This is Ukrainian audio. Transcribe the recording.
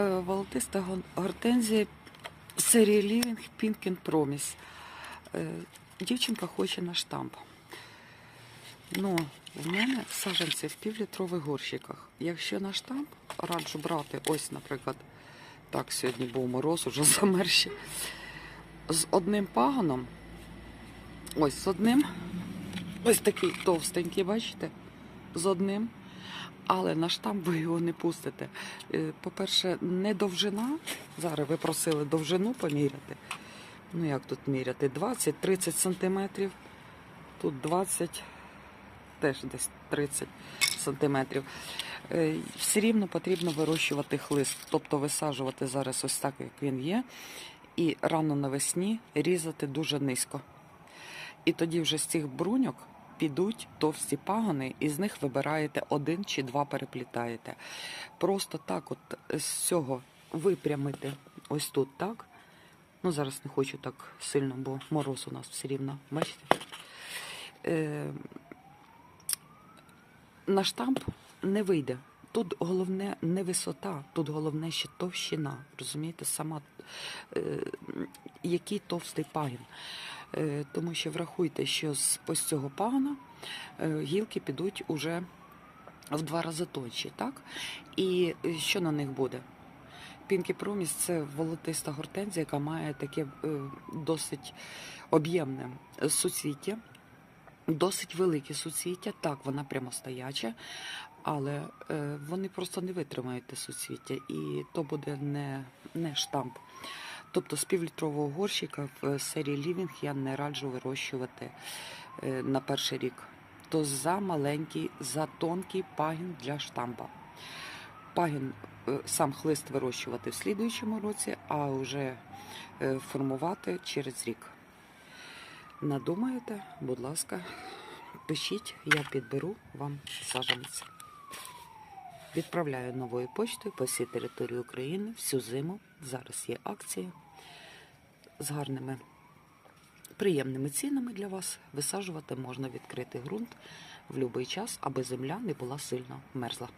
Е, Волотиста гортензія серії Living Pink and Promise. Е, Дівчинка хоче на штамп. Ну, в мене саджанці в півлітрових горщиках. Якщо на штамп, раджу брати, ось, наприклад, так, сьогодні був мороз, уже замерзші. З одним пагоном, ось з одним, ось такий товстенький, бачите? З одним. Але на штамп ви його не пустите. Е, По-перше, не довжина. Зараз ви просили довжину поміряти. Ну як тут міряти? 20-30 сантиметрів. Тут 20, теж десь 30 сантиметрів. Е, Все рівно потрібно вирощувати хлист, тобто висаджувати зараз ось так, як він є, і рано навесні різати дуже низько. І тоді вже з цих бруньок підуть товсті пагони, і з них вибираєте один чи два переплітаєте. Просто так, от з цього випрямити ось тут, так. Ну, зараз не хочу так сильно, бо мороз у нас все рівно. Бачите? Е, на штамп не вийде. Тут головне не висота, тут головне ще товщина. Розумієте, сама е, який товстий пагін. Е, тому що врахуйте, що з ось цього пагона е, гілки підуть уже в два рази тонші, так? І е, що на них буде? Пінкі Проміс це волотиста гортензія, яка має таке досить об'ємне суцвіття, досить велике суцвіття. Так, вона прямостояча, але вони просто не витримають те суцвіття, і то буде не, не штамп. Тобто з півлітрового горщика в серії Living я не раджу вирощувати е, на перший рік. То за маленький, за тонкий пагін для штампа. Пагін е, сам хлист вирощувати в слідуючому році, а вже е, формувати через рік. Надумаєте, будь ласка, пишіть, я підберу вам саджанець. Відправляю новою почтою по всій території України всю зиму. Зараз є акція з гарними, приємними цінами для вас. Висаджувати можна відкритий ґрунт в будь-який час, аби земля не була сильно мерзла.